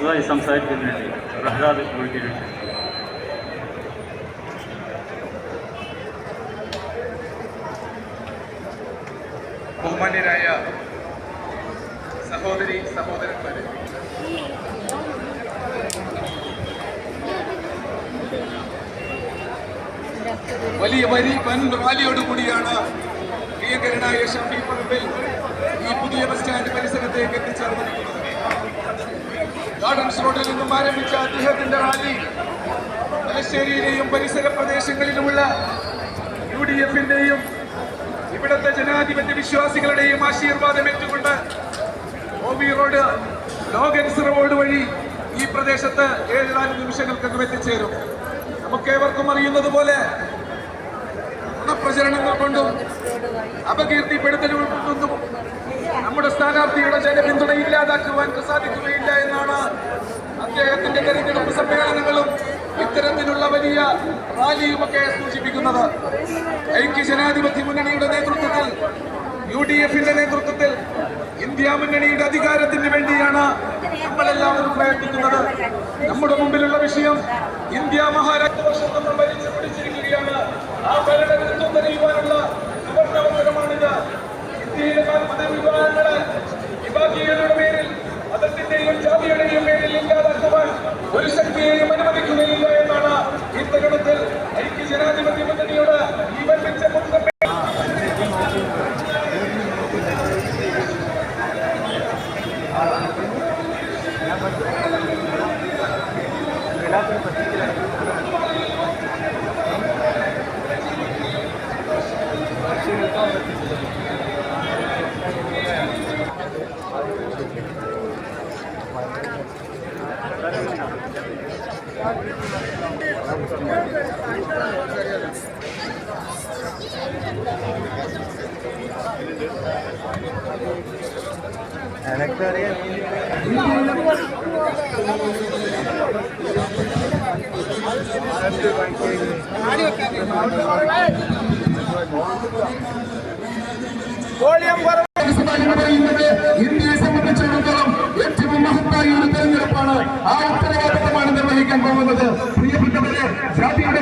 അടുത്തതായി സംസാരിക്കുന്നതിന് വേണ്ടി പ്രഹ്ലാദ് കോഴിക്കോട് ബഹുമാന്യരായ സഹോദരി സഹോദരന്മാരെ. വലിയ വരി വൻ റാലിയോടുകൂടിയാണ് പ്രിയങ്കരനായ ഷഫി ഈ പുതിയ ബസ് സ്റ്റാൻഡ് ഗാർഡൻസ് റോഡിൽ നിന്നും ആരംഭിച്ച അദ്ദേഹത്തിന്റെ റാലി. തലശ്ശേരിയിലെയും പരിസര പ്രദേശങ്ങളിലുമുള്ള യു ഡി എഫിന്റെയും ഇവിടുത്തെ ജനാധിപത്യ വിശ്വാസികളുടെയും ആശീർവാദം ഏറ്റുകൊണ്ട് ഒ റോഡ് ലോഗൻസ് റോഡ് വഴി ഈ പ്രദേശത്ത് ഏതാനും നിമിഷങ്ങൾക്കകം എത്തിച്ചേരും. നമുക്കേവർക്കും അറിയുന്നത് പോലെ പ്രചരണങ്ങൾ കൊണ്ടും അപകീർത്തിപ്പെടുത്തലുകൾ കൊണ്ടും നമ്മുടെ സ്ഥാനാർത്ഥിയുടെ ജനപിന്തുണ ഇല്ലാതാക്കുവാൻ സാധിക്കുകയില്ല എന്നാണ് അദ്ദേഹത്തിന്റെ തെരഞ്ഞെടുപ്പ് സമ്മേളനങ്ങളും ഇത്തരത്തിലുള്ള വലിയ റാലിയുമൊക്കെ സൂചിപ്പിക്കുന്നത്. ഐക്യ ജനാധിപത്യ മുന്നണിയുടെ നേതൃത്വത്തിൽ യു ഡി എഫിന്റെ നേതൃത്വത്തിൽ ഇന്ത്യ മുന്നണിയുടെ അധികാരത്തിന് വേണ്ടിയാണ് നമ്മളെല്ലാവരും പ്രയത്നിക്കുന്നത്. നമ്മുടെ മുമ്പിലുള്ള വിഷയം ഇന്ത്യ മഹാരാഷ്ട്ര വർഷം നമ്മൾ ഭരിച്ചു പിടിച്ചിരിക്കുകയാണ് విలాసులు పత్రికలు Anecdote. ഇന്ത്യയെ സംബന്ധിച്ചിടത്തോളം ഏറ്റവും മഹത്തായ ഒരു തെരഞ്ഞെടുപ്പാണ് ആ ഉത്തരവാദിത്തമാണ് നിർവഹിക്കാൻ പോകുന്നത് പ്രിയപ്പെട്ടവരെ ജാതിയുടെ